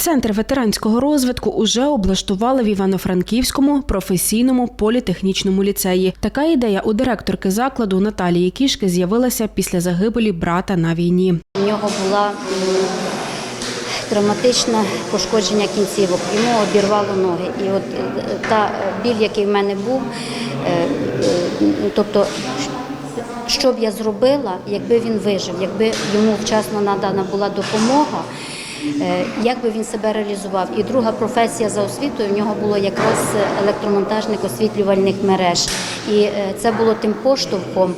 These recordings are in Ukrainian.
Центр ветеранського розвитку уже облаштували в Івано-Франківському професійному політехнічному ліцеї. Така ідея у директорки закладу Наталії Кішки з'явилася після загибелі брата на війні. У нього була травматичне пошкодження кінцівок, йому обірвало ноги. І от е, та е, біль, який в мене був, е, е, тобто, що б я зробила, якби він вижив, якби йому вчасно надана була допомога. Е, Як би він себе реалізував? І друга професія за освітою в нього було якраз електромонтажник освітлювальних мереж. І е, це було тим поштовхом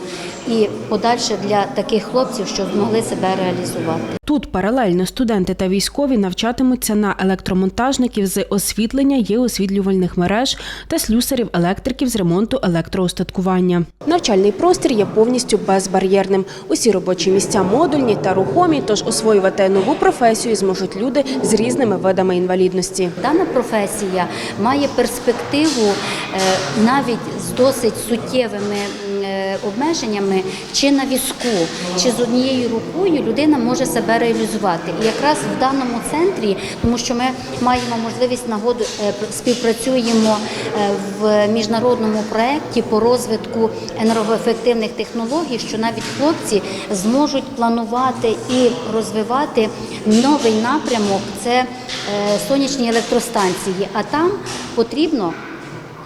і подальше для таких хлопців, що змогли себе реалізувати. Тут паралельно студенти та військові навчатимуться на електромонтажників з освітлення є освітлювальних мереж та слюсарів-електриків з ремонту електроустаткування. Навчальний простір є повністю безбар'єрним. Усі робочі місця модульні та рухомі, тож освоювати нову професію зможуть люди з різними видами інвалідності. Дана професія має перспективу е, навіть з досить суттєвими обмеженнями, чи на візку, чи з однією рукою людина може себе реалізувати. І якраз в даному центрі, тому що ми маємо можливість нагоду е, співпрацюємо е, в міжнародному проєкті по розвитку енергоефективних технологій, що навіть хлопці зможуть планувати і розвивати новий напрямок це е, сонячні електростанції. А там потрібно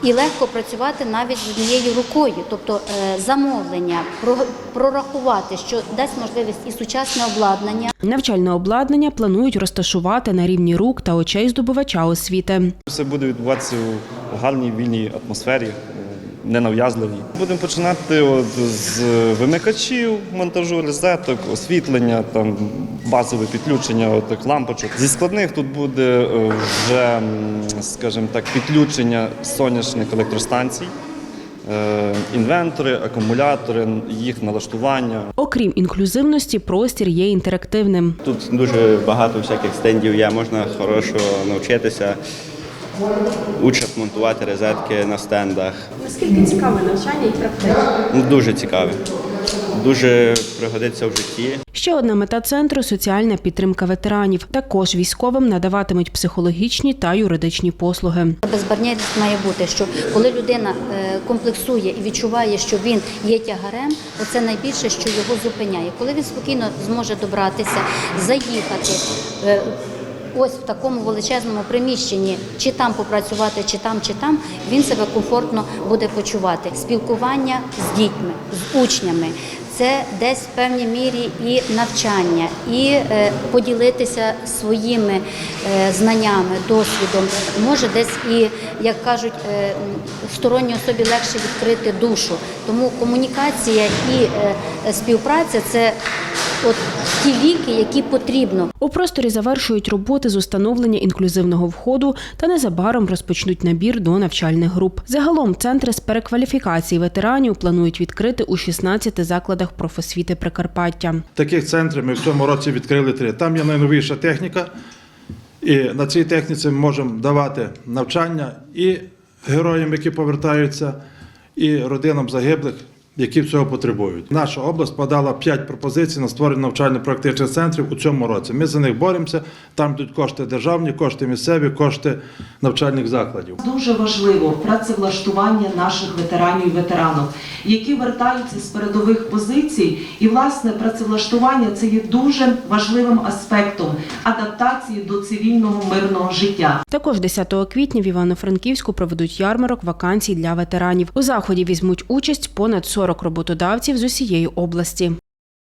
і легко працювати навіть з однією рукою, тобто е, замовлення, про- прорахувати, що дасть можливість і сучасне обладнання. Навчальне обладнання планують розташувати на рівні рук та очей здобувача освіти. Все буде відбуватися у гарній вільній атмосфері, ненав'язливій. Будемо починати от з вимикачів, монтажу розеток, освітлення, там базове підключення от, лампочок. Зі складних тут буде е, вже, скажімо так, підключення сонячних електростанцій, е, інвентори, акумулятори, їх налаштування. Окрім інклюзивності, простір є інтерактивним. Тут дуже багато всяких стендів є, можна хорошо навчитися. Учать монтувати розетки на стендах. Наскільки цікаве навчання і практика? Ну, Дуже цікаве. Дуже пригодиться в житті. Ще одна мета центру соціальна підтримка ветеранів. Також військовим надаватимуть психологічні та юридичні послуги. Безбар'єрність має бути, що коли людина е, комплексує і відчуває, що він є тягарем, оце найбільше, що його зупиняє. Коли він спокійно зможе добратися, заїхати. Ось в такому величезному приміщенні, чи там попрацювати, чи там, чи там, він себе комфортно буде почувати. Спілкування з дітьми, з учнями. Це десь в певній мірі і навчання, і е, поділитися своїми е, знаннями, досвідом. Може десь і, як кажуть, е, сторонній особі легше відкрити душу. Тому комунікація і співпраця це от ті ліки, які потрібно. У просторі завершують роботи з установлення інклюзивного входу та незабаром розпочнуть набір до навчальних груп. Загалом центри з перекваліфікації ветеранів планують відкрити у 16 закладах профосвіти Прикарпаття. Таких центрів ми в цьому році відкрили три. Там є найновіша техніка, і на цій техніці ми можемо давати навчання і героям, які повертаються, і родинам загиблих, які цього потребують. Наша область подала 5 пропозицій на створення навчально-практичних центрів у цьому році. Ми за них боремося. Там йдуть кошти державні, кошти місцеві, кошти навчальних закладів. Дуже важливо працевлаштування наших ветеранів і ветеранок, які вертаються з передових позицій. І, власне, працевлаштування це є дуже важливим аспектом адаптації до цивільного мирного життя. Також 10 квітня в Івано-Франківську проведуть ярмарок вакансій для ветеранів. У заході візьмуть участь понад 40 роботодавців з усієї області.